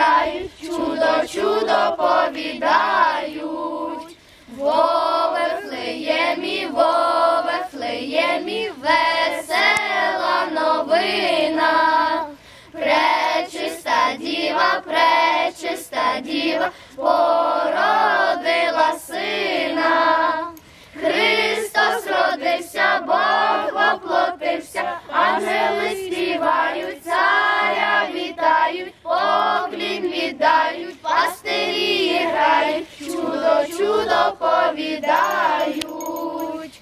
пастирі чудо, чудо повідають. Во вове флеє Вифлеємі, весела новина. Пречиста діва, пречиста діва, породила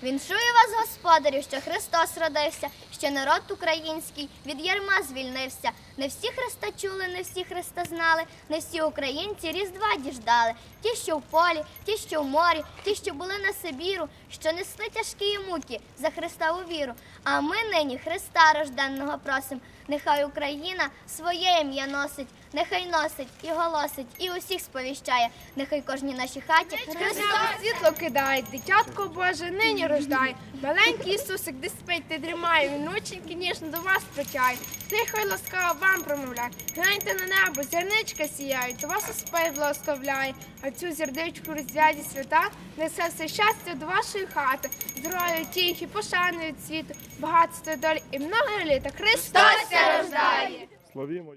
Віншую вас, господарю, що Христос родився, що народ український від ярма звільнився. Не всі Христа чули, не всі Христа знали, не всі українці Різдва діждали. Ті, що в полі, ті, що в морі, ті, що були на Сибіру, що несли тяжкі муки за Христа у віру. А ми нині Христа рожденного просим. Нехай Україна своє ім'я носить, нехай носить і голосить, і усіх сповіщає. Нехай кожній нашій хаті Христос. Світло кидає, дитятко Боже, нині рождає. Маленький Ісусик, де спить, де дрімає, він оченьки ніжно до вас притяє. Тихо й ласкаво вам промовляє. Гляньте на небо, зірничка сіяють, вас Господь благословляє. А цю зірничку розв'язі свята несе все щастя до вашої хати. Здоров'я, тіхи, пошани від світу, багатство долі і много літа. Христос! Рождає. Славімо.